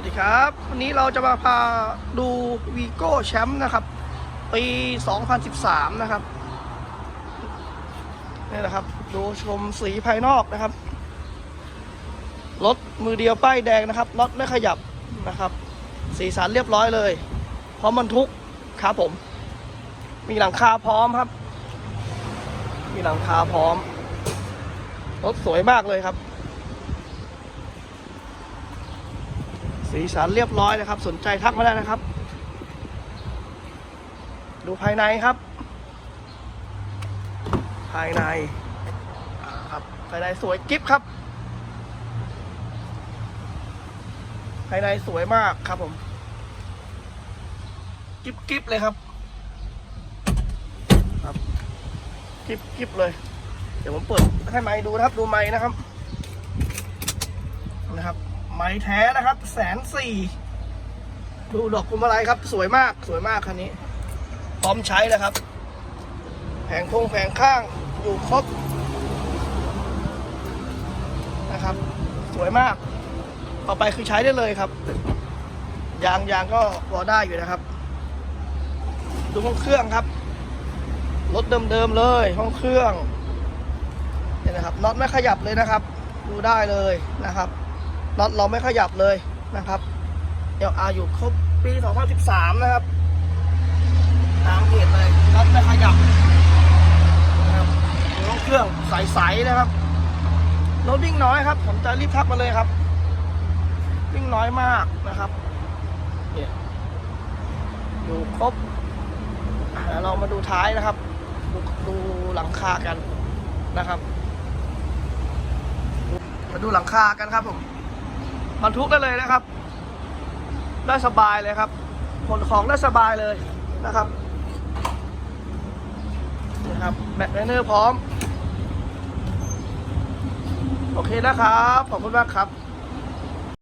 วัสดีครับ วันนี้เราจะมาพาดูวีโก้แชมป์นะครับ ปี 2013 นะครับนี่นะครับ ดูชมสีภายนอกนะครับ รถมือเดียวป้ายแดงนะครับน็อตไม่ขยับนะครับ สีสันเรียบร้อยเลย พร้อมบรรทุกครับผม มีหลังคาพร้อมครับ มีหลังคาพร้อม รถสวยมากเลยครับ สีสันเรียบร้อยนะครับ สนใจทักมาได้นะครับ ดูภายในครับ ภายในครับภายในสวยกิ๊บครับ ภายในสวยมากครับผม กิ๊บกิ๊บเลยครับ ครับกิ๊บกิ๊บเลย เดี๋ยวผมเปิดให้ไม้ดูนะครับ ดูไม้นะครับ ไม้แท้นะครับแสนสี่ดูดอกกุมอะไรครับ สวยมากสวยมากคันนี้ พร้อมใช้แล้วครับ แผงคงแผงข้างอยู่ครบนะครับ สวยมาก ต่อไปคือใช้ได้เลยครับ ยางยางก็พอได้อยู่นะครับ ดูห้องเครื่องครับรถเดิมๆเลย ห้องเครื่องเนี่ยนะครับน็อตไม่ขยับเลยนะครับ ดูได้เลยนะครับ น็อตเราไม่ขยับเลยนะครับเอลอาอยู่ครบปี 2013 นะครับ ตามเพจเลยน็อตไม่ขยับนะครับดูห้องเครื่องใสๆนะครับรถวิ่งน้อยครับ ผมจะรีบทักมาเลยครับ วิ่งน้อยมากนะครับเนี่ยดูครบเรามาดูท้ายนะครับ ดูดูหลังคากันนะครับ มาดูหลังคากันครับผม บรรทุกได้เลยนะครับ ได้สบายเลยครับขนของได้สบายเลยนะครับนะครับแบตไนเนอร์พร้อม โอเคนะครับ ขอบคุณมากครับ